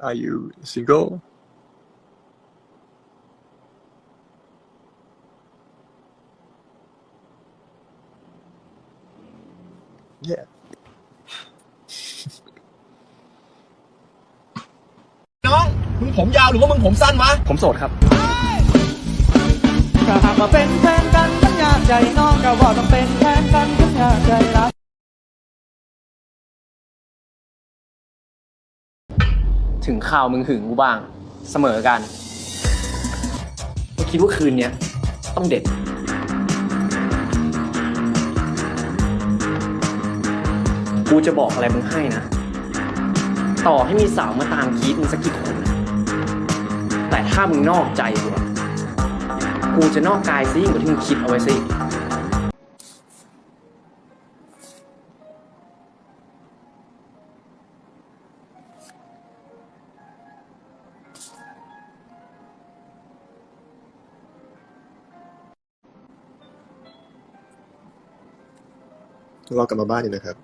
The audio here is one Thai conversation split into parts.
Are you single? Yeah. น้อง มึงผมยาวหรือว่ามึงผมสั้นวะ ผมโสดครับ ถ้าหากว่าเป็นแฟนกันสัญญาใจน้องก็ว่าต้องเป็นแฟนกันสัญญาใจรัก ถึงข่าวมึงหึงกูบ้างเสมอกันกูคิดว่าคืนเนี้ยต้องเด็ด กูจะบอกอะไรมึงให้นะ ต่อให้มีสาวมาตามคีดมึงสักกี่คนนะแต่ถ้ามึงนอกใจกูอะกูจะนอกกายซะยิ่งกว่าที่มึงคิดเอาไว้สิ รากลับมาบ้านอยู่นะครับ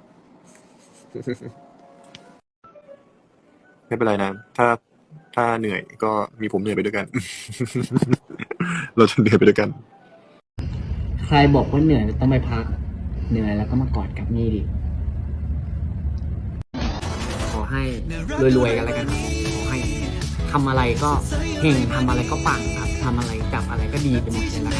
ไม่เป็นไรนะ ถ้าถ้าเหนื่อยก็มีผมเหนื่อยไปด้วยกัน เราจะเหนื่อยไปด้วยกัน ใครบอกว่าเหนื่อยต้องไปพัก เหนื่อยแล้วก็มากอดกับนี่ดิ ขอให้รวยๆกันแล้วกันครับผมขอให้ทำอะไรก็เฮงทำอะไรก็ปังครับทำอะไรจับอะไรก็ดีไปหมดเลยแล้วกันครับผม